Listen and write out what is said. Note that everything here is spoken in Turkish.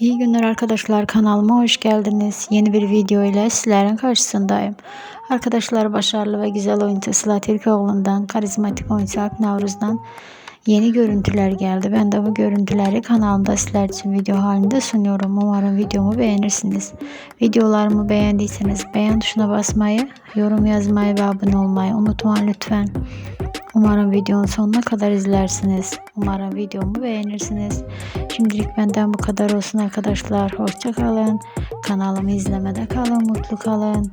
İyi günler arkadaşlar kanalıma hoş geldiniz. Yeni bir video ile sizlerin karşısındayım. Arkadaşlar başarılı ve güzel oyuncu Sıla Türkoğlu'ndan, karizmatik oyuncu Alp Navruz'dan yeni görüntüler geldi. Ben de bu görüntüleri kanalımda sizler için video halinde sunuyorum. Umarım videomu beğenirsiniz. Videolarımı beğendiyseniz beğen tuşuna basmayı, yorum yazmayı ve abone olmayı unutmayın lütfen. Umarım videonun sonuna kadar izlersiniz. Umarım videomu beğenirsiniz. Şimdilik benden bu kadar olsun arkadaşlar. Hoşça kalın. Kanalımı izlemede kalın. Mutlu kalın.